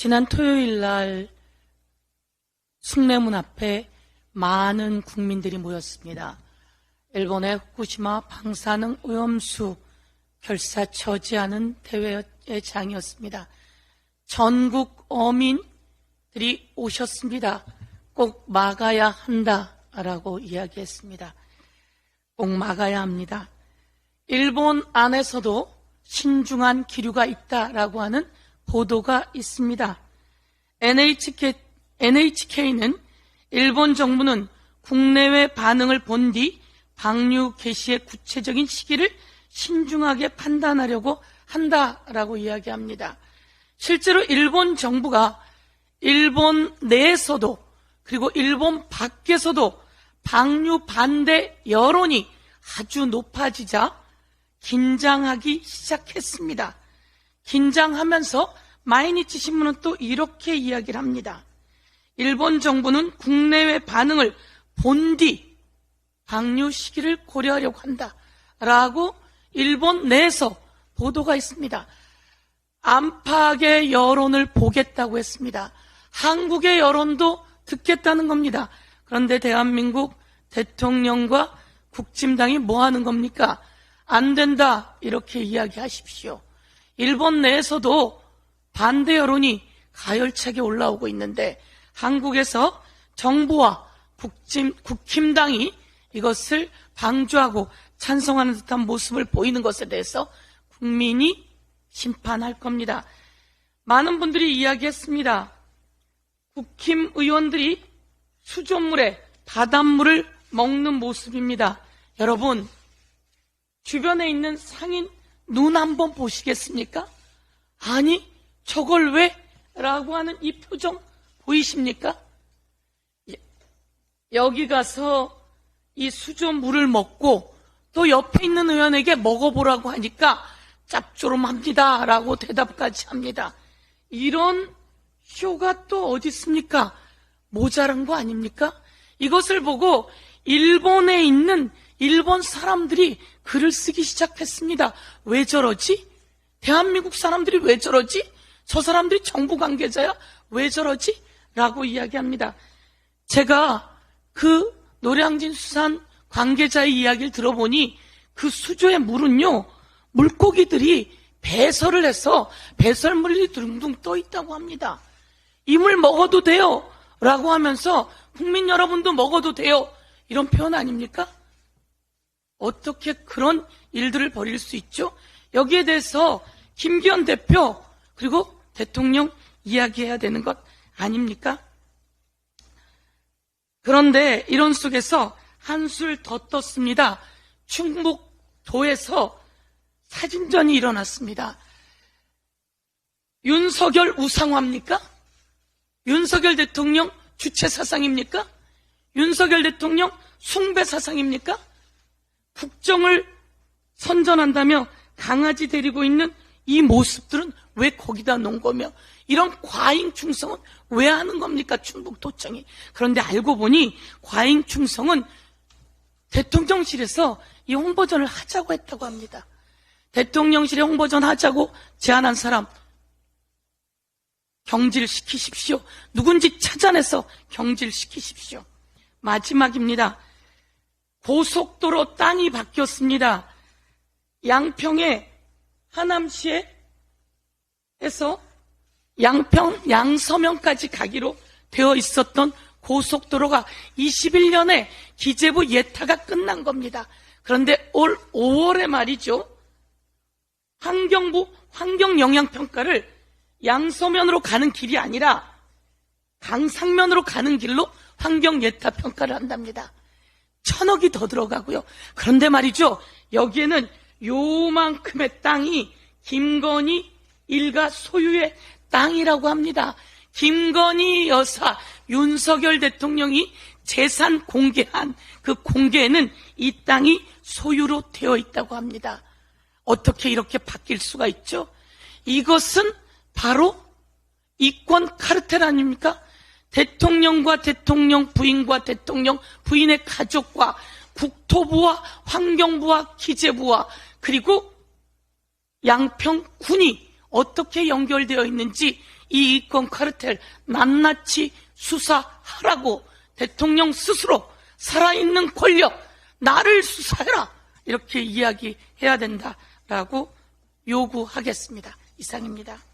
지난 토요일 날 숭례문 앞에 많은 국민들이 모였습니다. 일본의 후쿠시마 방사능 오염수 결사 저지하는 대회의 장이었습니다. 전국 어민들이 오셨습니다. 꼭 막아야 한다라고 이야기했습니다. 꼭 막아야 합니다. 일본 안에서도 신중한 기류가 있다라고 하는 보도가 있습니다. NHK, NHK는 일본 정부는 국내외 반응을 본 뒤 방류 개시의 구체적인 시기를 신중하게 판단하려고 한다라고 이야기합니다. 실제로 일본 정부가 일본 내에서도 그리고 일본 밖에서도 방류 반대 여론이 아주 높아지자 긴장하기 시작했습니다. 긴장하면서 마이니치 신문은 또 이렇게 이야기를 합니다. 일본 정부는 국내외 반응을 본 뒤 방류 시기를 고려하려고 한다. 라고 일본 내에서 보도가 있습니다. 안팎의 여론을 보겠다고 했습니다. 한국의 여론도 듣겠다는 겁니다. 그런데 대한민국 대통령과 국힘당이 뭐 하는 겁니까? 안 된다. 이렇게 이야기하십시오. 일본 내에서도 반대 여론이 가열차게 올라오고 있는데 한국에서 정부와 국힘, 국힘당이 이것을 방조하고 찬성하는 듯한 모습을 보이는 것에 대해서 국민이 심판할 겁니다. 많은 분들이 이야기했습니다. 국힘 의원들이 수돗물에 바닷물을 먹는 모습입니다. 여러분, 주변에 있는 상인 눈 한번 보시겠습니까? 아니, 저걸 왜? 라고 하는 이 표정 보이십니까? 여기 가서 이 수돗물을 먹고 또 옆에 있는 의원에게 먹어보라고 하니까 짭조름합니다. 라고 대답까지 합니다. 이런 쇼가 또 어디 있습니까? 모자란 거 아닙니까? 이것을 보고 일본에 있는 일본 사람들이 글을 쓰기 시작했습니다. 왜 저러지? 대한민국 사람들이 왜 저러지? 저 사람들이 정부 관계자야? 왜 저러지? 라고 이야기합니다. 제가 그 노량진 수산 관계자의 이야기를 들어보니 그 수조의 물은요, 물고기들이 배설을 해서 배설물이 둥둥 떠 있다고 합니다. 이 물 먹어도 돼요. 라고 하면서 국민 여러분도 먹어도 돼요. 이런 표현 아닙니까? 어떻게 그런 일들을 벌일 수 있죠? 여기에 대해서 김기현 대표 그리고 대통령 이야기해야 되는 것 아닙니까? 그런데 이런 속에서 한술 더 떴습니다. 충북도에서 사진전이 일어났습니다. 윤석열 우상화입니까? 윤석열 대통령 주체 사상입니까? 윤석열 대통령 숭배 사상입니까? 국정을 선전한다며 강아지 데리고 있는 이 모습들은 왜 거기다 놓은 거며 이런 과잉 충성은 왜 하는 겁니까? 충북 도청이. 그런데 알고 보니 과잉 충성은 대통령실에서 이 홍보전을 하자고 했다고 합니다. 대통령실에 홍보전 하자고 제안한 사람 경질시키십시오. 누군지 찾아내서 경질시키십시오. 마지막입니다. 고속도로 땅이 바뀌었습니다. 양평에 하남시에 에서 양평 양서면까지 가기로 되어 있었던 고속도로가 21년에 기재부 예타가 끝난 겁니다. 그런데 올 5월에 말이죠. 환경부 환경영향평가를 양서면으로 가는 길이 아니라 강상면으로 가는 길로 환경 예타 평가를 한답니다. 천억이 더 들어가고요. 그런데 말이죠. 여기에는 요만큼의 땅이 김건희 일가 소유의 땅이라고 합니다. 김건희 여사, 윤석열 대통령이 재산 공개한 그 공개에는 이 땅이 소유로 되어 있다고 합니다. 어떻게 이렇게 바뀔 수가 있죠? 이것은 바로 이권 카르텔 아닙니까? 대통령과 대통령 부인과 대통령 부인의 가족과 국토부와 환경부와 기재부와 그리고 양평군이 어떻게 연결되어 있는지 이 이권 카르텔 낱낱이 수사하라고 대통령 스스로 살아있는 권력 나를 수사해라 이렇게 이야기해야 된다라고 요구하겠습니다. 이상입니다.